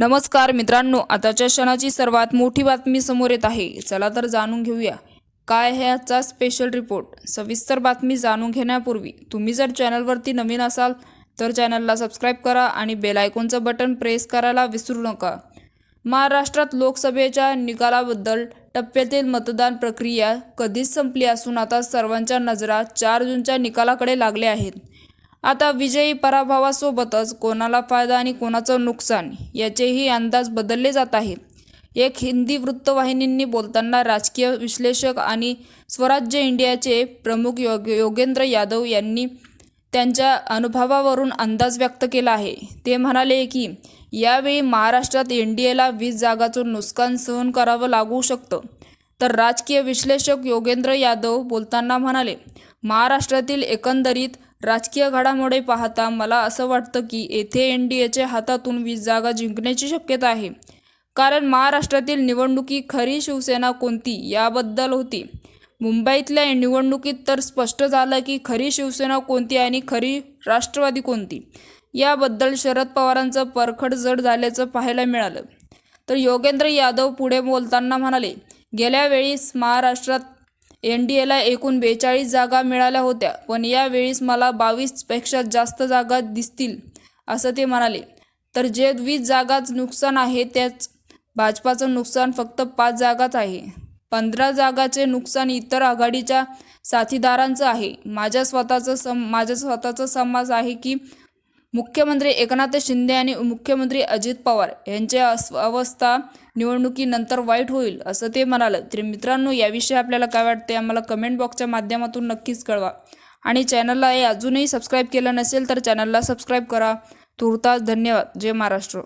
नमस्कार मित्रांनो आताच्या क्षणाची सर्वात मोठी बातमी समोर येत आहे. चला तर जाणून घेऊया. काय आहे आजचा स्पेशल रिपोर्ट सविस्तर बातमी जाणून घेण्यापूर्वी तुम्ही जर चॅनलवरती नवीन असाल तर चॅनलला सबस्क्राईब करा आणि बेल आयकॉनचं बटन प्रेस करायला विसरू नका. महाराष्ट्रात लोकसभेच्या निकालाबद्दल टप्प्यातील मतदान प्रक्रिया कधीच संपली असून आता सर्वांच्या नजरा चार जूनच्या निकालाकडे लागल्या आहेत. आता विजयी पराभवासोबतच कोणाला फायदा आणि कोणाचं नुकसान याचेही अंदाज बदलले जात आहेत. एक हिंदी वृत्तवाहिनींनी बोलताना राजकीय विश्लेषक आणि स्वराज्य इंडियाचे प्रमुख योग योगेंद्र यादव यांनी त्यांच्या अनुभवावरून अंदाज व्यक्त केला आहे. ते म्हणाले की यावेळी महाराष्ट्रात एन डी एला वीस जागाचं नुकसान सहन करावं लागू शकतं. तर राजकीय विश्लेषक योगेंद्र यादव बोलताना म्हणाले महाराष्ट्रातील एकंदरीत राजकीय घडामोडी पाहता मला असं वाटतं की येथे एन डी एच्या हातातून वीस जागा जिंकण्याची शक्यता आहे. कारण महाराष्ट्रातील निवडणुकी खरी शिवसेना कोणती याबद्दल होती. मुंबईतल्या निवडणुकीत तर स्पष्ट झालं की खरी शिवसेना कोणती आणि खरी राष्ट्रवादी कोणती. याबद्दल शरद पवारांचं परखड जड झाल्याचं पाहायला मिळालं. तर योगेंद्र यादव पुढे बोलताना म्हणाले गेल्या वेळीस महाराष्ट्रात एन डी एला एकूण बेचाळीस जागा मिळाल्या होत्या. पण यावेळीस मला बावीसपेक्षा जास्त जागा दिसतील असं ते म्हणाले. तर जे वीस जागाच नुकसान आहे त्याच भाजपाचं नुकसान फक्त पाच जागाच आहे. पंधरा जागाचे नुकसान इतर आघाडीच्या साथीदारांचं आहे. माझ्या स्वतःचं सम माझं स्वतःचं समाज आहे की मुख्यमंत्री एकनाथ शिंदे आणि मुख्यमंत्री अजित पवार यांच्या अवस्था निवडणुकीनंतर वाईट होईल असं ते म्हणालं. तर मित्रांनो याविषयी आपल्याला काय वाटते आम्हाला कमेंट बॉक्सच्या माध्यमातून नक्कीच कळवा. आणि चॅनलला हे अजूनही सबस्क्राईब केलं नसेल तर चॅनलला सबस्क्राईब करा. तुर्तास धन्यवाद. जय महाराष्ट्र.